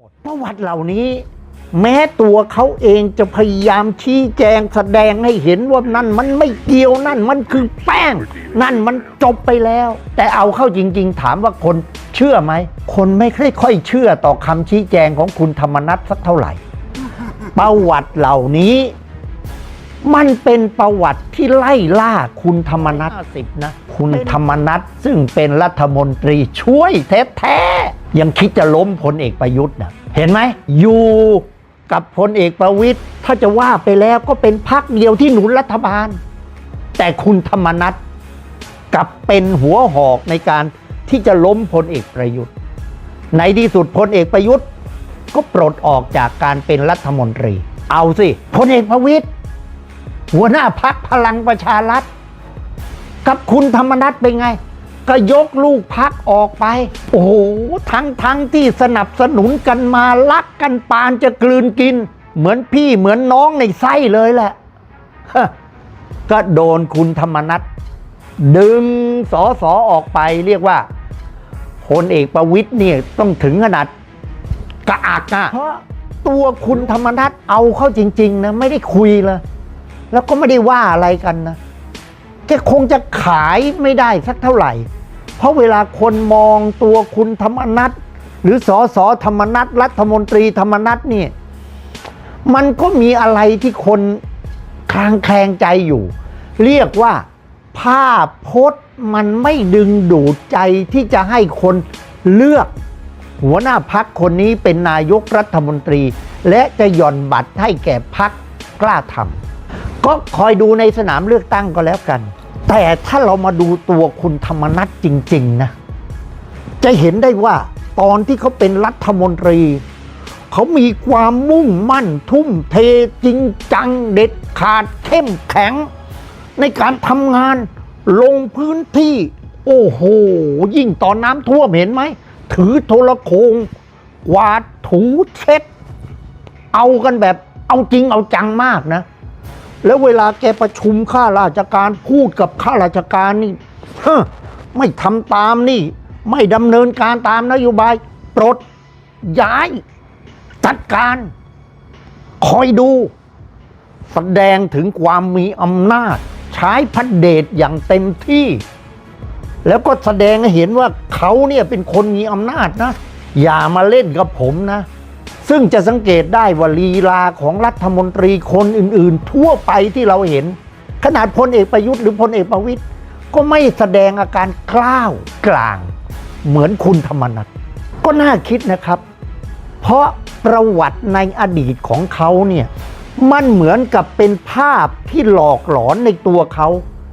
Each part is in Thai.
หมดประวัติเหล่านี้ แม้ตัวเขาเองจะพยายามชี้แจงแสดงให้เห็นว่านั่นมันไม่เกี่ยวนั่นมันคือแป้ง นั่นมันจบไปแล้ว แต่เอาเข้าจริง ๆ ถามว่าคนเชื่อไหม คนไม่ค่อยเชื่อต่อคำชี้แจงของคุณธรรมนัฐสักเท่าไหร่ ประวัติเหล่านี้ มันเป็นประวัติที่ไล่ล่าคุณธรรมนัฐสิบนะ คุณธรรมนัฐซึ่งเป็นรัฐมนตรีช่วยแท้ๆ ยังคิดจะล้มพลเอกประยุทธ์นะเห็นไหมอยู่กับพลเอกประวิทย์ถ้าจะว่าไปแล้วก็เป็นพักเดียวที่หนุนรัฐบาล แต่คุณธรรมนัฐกลับเป็นหัวหอกในการที่จะล้มพลเอกประยุทธ์ ในที่สุดพลเอกประยุทธ์ ก็ปลดออกจากการเป็นรัฐมนตรี เอาสิพลเอกประวิตยหัวหน้าพักพลังประชารัฐกับคุณธรรมนัฐเป็นไง ก็ยกลูกพักออกไป โอ้โห ทั้งทั้งที่สนับสนุนกันมารักกันปานจะกลืนกิน เหมือนพี่เหมือนน้องในไส้เลยแหละ ก็โดนคุณธรรมนัฐดึงสอสอออกไปเรียกว่าพลเอกประวิตยเนี่ยต้องถึงขนาดกระอักอะเพราะตัวคุณธรรมนัฐเอาเข้าจริง ๆ นะ ไม่ได้คุยเลยแล้วก็ไม่ได้ว่าอะไรกันนะ แกคงจะขายไม่ได้สักเท่าไหร่ เพราะเวลาคนมองตัวคุณธรรมนัฐหรือสอสอธรรมนัฐรัฐมนตรีธรรมนัฐนี่ยมันก็มีอะไรที่คนคลางแคลงใจอยู่ เรียกว่าภาพพจน์มันไม่ดึงดูดใจที่จะให้คนเลือก หัวหน้าพักคนนี้เป็นนายกรัฐมนตรี และจะหย่อนบัตรให้แก่พักกล้าทำ ก็คอยดูในสนามเลือกตั้งก็แล้วกัน แต่ถ้าเรามาดูตัวคุณธรรมนัฐจริง ๆ นะ จะเห็นได้ว่าตอนที่เขาเป็นรัฐมนตรี เขามีความมุ่งมั่นทุ่มเทจริงจังเด็ดขาดเข้มแข็ง ในการทำงานลงพื้นที่ โอ้โห ยิ่งตอนน้ำท่วมเห็นไหม ถือโทรโขงกวาดถูเช็ด เอากันแบบเอาจริงเอาจังมากนะ แล้วเวลาแกประชุมข้าราชการพูดกับข้าราชการนี่เฮ้ไม่ทำตามนี่ ไม่ดำเนินการตามนโยบาย ปลด ย้าย จัดการ คอยดู แสดงถึงความมีอำนาจ ใช้พัดเดชอย่างเต็มที่ แล้วก็แสดงให้เห็นว่าเขาเนี่ยเป็นคนมีอำนาจนะ อย่ามาเล่นกับผมนะ ซึ่งจะสังเกตได้ว่าลีลาของรัฐมนตรีคนอื่นๆ ทั่วไปที่เราเห็น ขนาดพลเอกประยุทธ์หรือพลเอกประวิตยก็ไม่แสดงอาการกล้าวกลาง เหมือนคุณธรรมนัฐก็น่าคิดนะครับ เพราะประวัติในอดีตของเขาเนี่ยมันเหมือนกับเป็นภาพที่หลอกหลอนในตัวเขา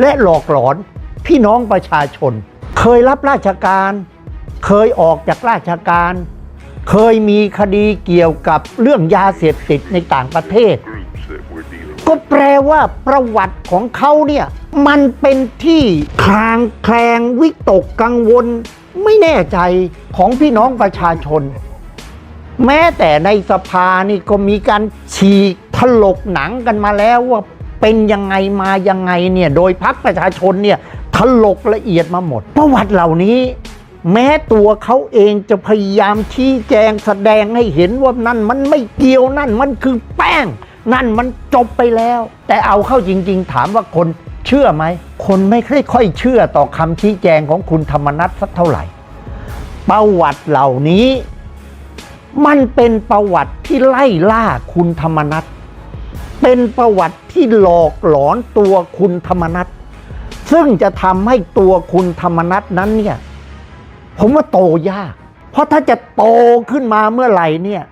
และหลอกหลอนพี่น้องประชาชน เคยรับราชการ เคยออกจากราชการ เคยมีคดีเกี่ยวกับเรื่องยาเสพติดในต่างประเทศ ก็แปลว่าประวัติของเขาเนี่ยมันเป็นที่คลางแคลงวิตกกังวล ไม่แน่ใจของพี่น้องประชาชน แม้แต่ในสภานี่ก็มีการฉีกถลกหนังกันมาแล้วว่าเป็นยังไงมายังไงเนี่ยโดยพักประชาชนเนี่ยถลกละเอียดมาหมด ประวัติเหล่านี้ แม้ตัวเขาเองจะพยายามชี้แจงแสดงให้เห็นว่านั่นมันไม่เกี่ยวนั่นมันคือแป้ง นั่นมันจบไปแล้ว แต่เอาเข้าจริง ๆ ถามว่าคนเชื่อไหม คนไม่ค่อยเชื่อต่อคำชี้แจงของคุณธรรมนัฐสักเท่าไหร่ ประวัติเหล่านี้ มันเป็นประวัติที่ไล่ล่าคุณธรรมนัฐเป็นประวัติที่หลอกหลอนตัวคุณธรรมนัฐซึ่งจะทำให้ตัวคุณธรรมนัฐนั้นเนี่ย ผมว่าโตยาก เพราะถ้าจะโตขึ้นมาเมื่อไหร่เนี่ย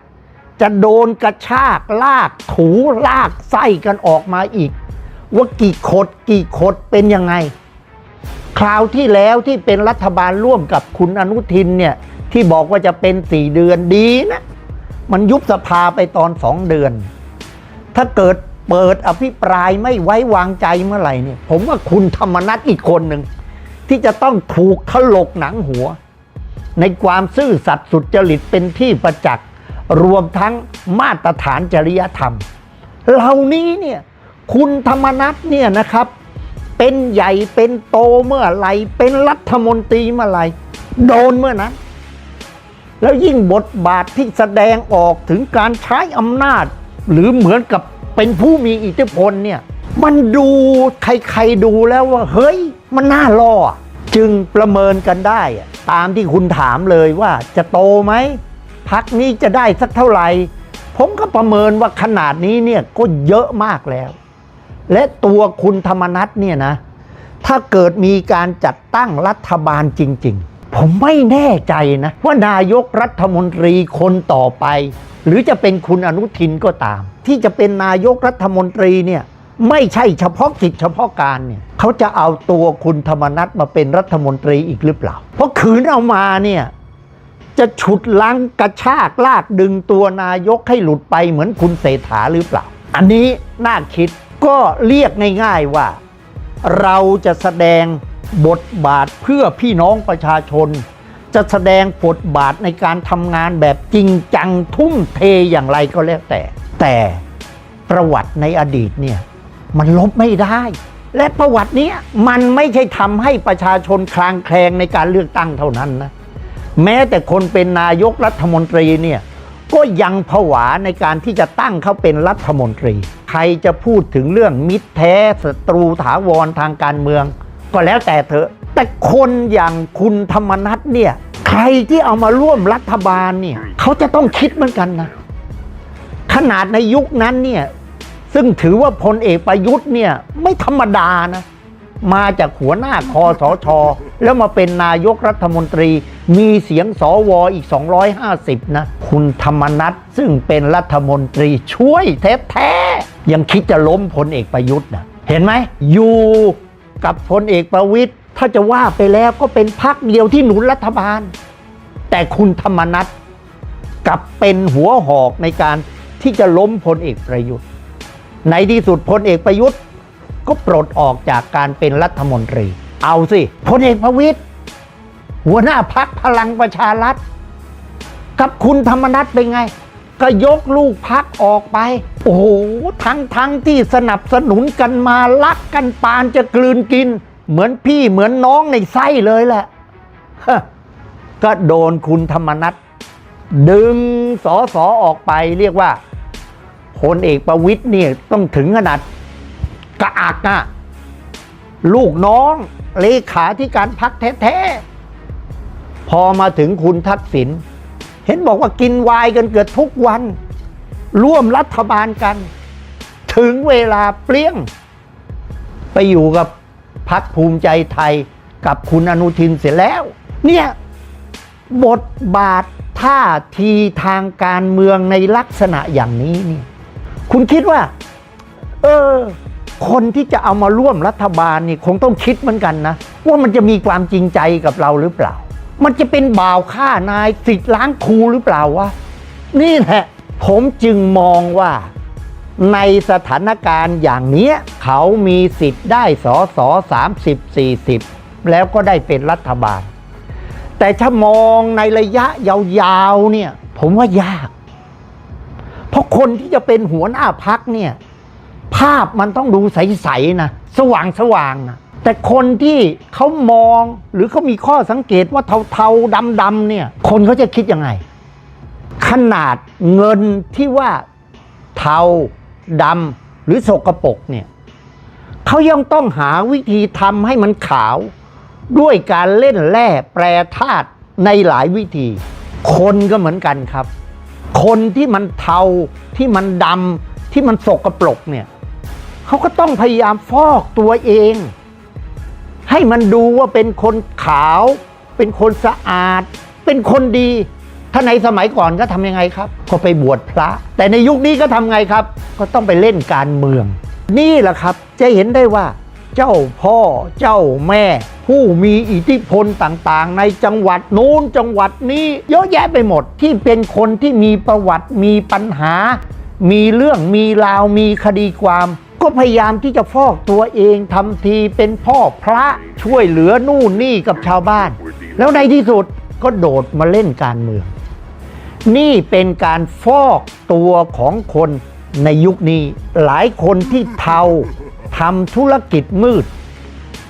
จะโดนกระชากลากถูลากไส้กันออกมาอีก ว่ากี่ขดกี่ขดเป็นยังไง คราวที่แล้วที่เป็นรัฐบาลร่วมกับคุณอนุทินเนี่ย ที่บอกว่าจะเป็นสี่เดือนดีนะ มันยุบสภาไปตอนสองเดือน ถ้าเกิดเปิดอภิปรายไม่ไว้วางใจเมื่อไหร่เนี่ย ผมว่าคุณธรรมนัฐอีกคนหนึ่งที่จะต้องถูกถลกหนังหัว ในความซื่อสัตย์สุจริตเป็นที่ประจักษ์รวมทั้งมาตรฐานจริยธรรม เหล่านี้เนี่ยคุณธรรมนัฐเนี่ยนะครับ เป็นใหญ่เป็นโตเมื่อไหรเป็นรัฐมนตรีเมื่อไหรโดนเมื่อนั้น แล้วยิ่งบทบาทที่แสดงออกถึงการใช้อำนาจ หรือเหมือนกับเป็นผู้มีอิทธิพลเนี่ยมันดูใครๆดูแล้วว่า เฮ้ย มันน่าล่อจึงประเมินกันได้อะ ตามที่คุณถามเลยว่าจะโตไหมพักนี้จะได้สักเท่าไหร่ ผมก็ประเมินว่าขนาดนี้เนี่ยก็เยอะมากแล้ว และตัวคุณธรรมนัฐเนี่ยนะ ถ้าเกิดมีการจัดตั้งรัฐบาลจริง ๆ ผมไม่แน่ใจนะ ว่านายกรัฐมนตรีคนต่อไป หรือจะเป็นคุณอนุทินก็ตาม ที่จะเป็นนายกรัฐมนตรีเนี่ย ไม่ใช่เฉพาะกิจเฉพาะการเนี่ยเขาจะเอาตัวคุณธรรมนัฐมาเป็นรัฐมนตรีอีกหรือเปล่า เพราะขืนเอามาเนี่ยจะฉุดลังกระชากลากดึงตัวนายกให้หลุดไปเหมือนคุณเศรษฐาหรือเปล่า อันนี้น่าคิดก็เรียกง่ายๆว่า เราจะแสดงบทบาทเพื่อพี่น้องประชาชน จะแสดงบทบาทในการทำงานแบบจริงจังทุ่มเทอย่างไรก็แล้วแต่ แต่ประวัติในอดีตเนี่ย มันลบไม่ได้ และประวัติเนี้ยมันไม่ใช่ทำให้ประชาชนคลางแคลงในการเลือกตั้งเท่านั้นนะแม้แต่คนเป็นนายกรัฐมนตรีเนี่ยก็ยังผวาในการที่จะตั้งเขาเป็นรัฐมนตรี ใครจะพูดถึงเรื่องมิตรแท้ศัตรูถาวรทางการเมือง ก็แล้วแต่เถอะ แต่คนอย่างคุณธรรมนัฐเนี่ยใครที่เอามาร่วมรัฐบาลเนี่ยเขาจะต้องคิดเหมือนกันนะ ขนาดในยุคนั้นเนี่ย ซึ่งถือว่าพลเอกประยุทธ์เนี่ยไม่ธรรมดานะ มาจากหัวหน้าคอสช แล้วมาเป็นนายกรัฐมนตรี มีเสียงสอวออีก 250 นะ คุณธรรมนัฐซึ่งเป็นรัฐมนตรีช่วยแท้ๆ ยังคิดจะล้มพลเอกประยุทธ์นะเห็นไหม อยู่กับพลเอกประวิตยถ้าจะว่าไปแล้วก็เป็นพักเดียวที่หนุนรัฐบาล แต่คุณธรรมนัฐกลับเป็นหัวหอกในการที่จะล้มพลเอกประยุทธ์ ในที่สุดพลเอกประยุทธ์ก็ปลดออกจากการเป็นรัฐมนตรี เอาสิพลเอกประวิตยหัวหน้าพักพลังประชารัฐ กับคุณธรรมนัฐเป็นไง ก็ยกลูกพักออกไป โอ้โห ทั้งทั้งที่สนับสนุนกันมารักกันปานจะกลืนกิน เหมือนพี่เหมือนน้องในไส้เลยแหละ ก็โดนคุณธรรมนัฐดึงสอสอออกไปเรียกว่า พลเอกประวิตยเนี่ยต้องถึงขนาดกระอักอะลูกน้องเลขาที่การพักแท้ๆ พอมาถึงคุณทักษิณเห็นบอกว่ากินวน์กันเกือบทุกวัน ร่วมรัฐบาลกัน ถึงเวลาเปรี้ยง ไปอยู่กับพักภูมิใจไทยกับคุณอนุทินเสร็จแล้ว เนี่ย บทบาทท่าทีทางการเมืองในลักษณะอย่างนี้เนี่ย คุณคิดว่า เออ คนที่จะเอามาร่วมรัฐบาลนี่คงต้องคิดเหมือนกันนะ ว่ามันจะมีความจริงใจกับเราหรือเปล่า มันจะเป็นบ่าวฆ่านายสิทธิ์ล้างครูหรือเปล่าวะนี่แหละ ผมจึงมองว่าในสถานการณ์อย่างนี้เขามีสิทธิ์ได้สอสอสามสิบสี่สิบแล้วก็ได้เป็นรัฐบาล แต่ถ้ามองในระยะยาวๆเนี่ย ผมว่ายาก ราะคนที่จะเป็นหัวหน้าพักเนี่ย ภาพมันต้องดูใสๆนะ สว่างสว่างๆนะแต่คนที่เขามองหรือเขามีข้อสังเกตว่าเทาๆดำๆเนี่ย คนเขาจะคิดยังไง ขนาดเงินที่ว่าเทาดำหรือสกรปรกเนี่ยเขายังต้องหาวิธีทำให้มันขาว ด้วยการเล่นแร่แปรธาตุในหลายวิธี คนก็เหมือนกันครับ คนที่มันเทาที่มันดำที่มันสกรปรกเนี่ยเขาก็ต้องพยายามฟอกตัวเอง ให้มันดูว่าเป็นคนขาว เป็นคนสะอาด เป็นคนดี ถ้าในสมัยก่อนก็ทำยังไงครับ ก็ไปบวชพระ แต่ในยุคนี้ก็ทำไงครับ ก็ต้องไปเล่นการเมือง นี่แหละครับจะเห็นได้ว่า เจ้าพ่อเจ้าแม่ ผู้มีอิทธิพลต่างๆ ในจังหวัดนู้นจังหวัดนี้ เยอะแยะไปหมดที่เป็นคนที่มีประวัติมีปัญหา มีเรื่องมีราวมีคดีความ ก็พยายามที่จะฟอกตัวเองทำทีเป็นพ่อพระช่วยเหลือนู่นนี่กับชาวบ้าน แล้วในที่สุดก็โดดมาเล่นการเมือง นี่เป็นการฟอกตัวของคนในยุคนี้หลายคนที่เทาทำธุรกิจมืด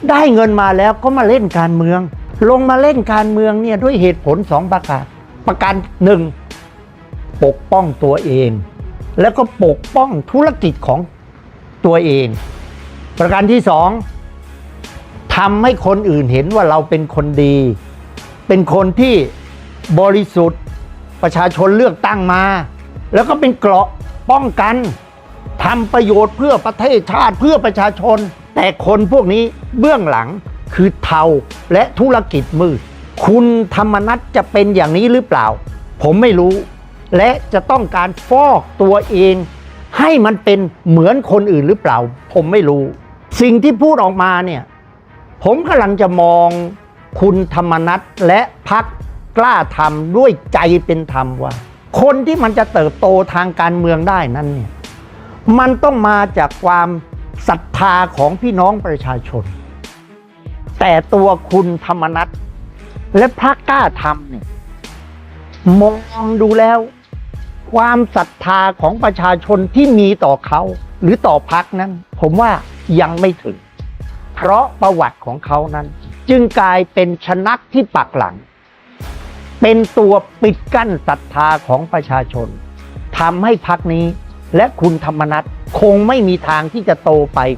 ได้เงินมาแล้วก็มาเล่นการเมือง ลงมาเล่นการเมืองเนี่ยด้วยเหตุผลสองประการประการหนึ่งปกป้องตัวเอง แล้วก็ปกป้องธุรกิจของตัวเอง ประการที่สองทำให้คนอื่นเห็นว่าเราเป็นคนดี เป็นคนที่บริสุทธิ์ประชาชนเลือกตั้งมา แล้วก็เป็นเกราะป้องกันทำประโยชน์เพื่อประเทศชาติเพื่อประชาชน แต่คนพวกนี้เบื้องหลังคือเทาและธุรกิจมืด คุณธรรมนัฐจะเป็นอย่างนี้หรือเปล่า ผมไม่รู้ และจะต้องการฟอกตัวเอง ให้มันเป็นเหมือนคนอื่นหรือเปล่า ผมไม่รู้ สิ่งที่พูดออกมาเนี่ยผมกำลังจะมองคุณธรรมนัฐและพักกล้าทำด้วยใจเป็นธรรมว่า คนที่มันจะเติบโตทางการเมืองได้นั้นเนี่ยมันต้องมาจากความ ศรัทธาของพี่น้องประชาชน แต่ตัวคุณธรรมนัฐและพรรคกล้าทำเนี่ยมองดูแล้ว ความศรัทธาของประชาชนที่มีต่อเขาหรือต่อพรรคนั้น ผมว่ายังไม่ถึง เพราะประวัติของเขานั้น จึงกลายเป็นชนักที่ปักหลัง เป็นตัวปิดกั้นศรัทธาของประชาชนทำให้พรรคนี้ และคุณธรรมนัฐคงไม่มีทางที่จะโตไป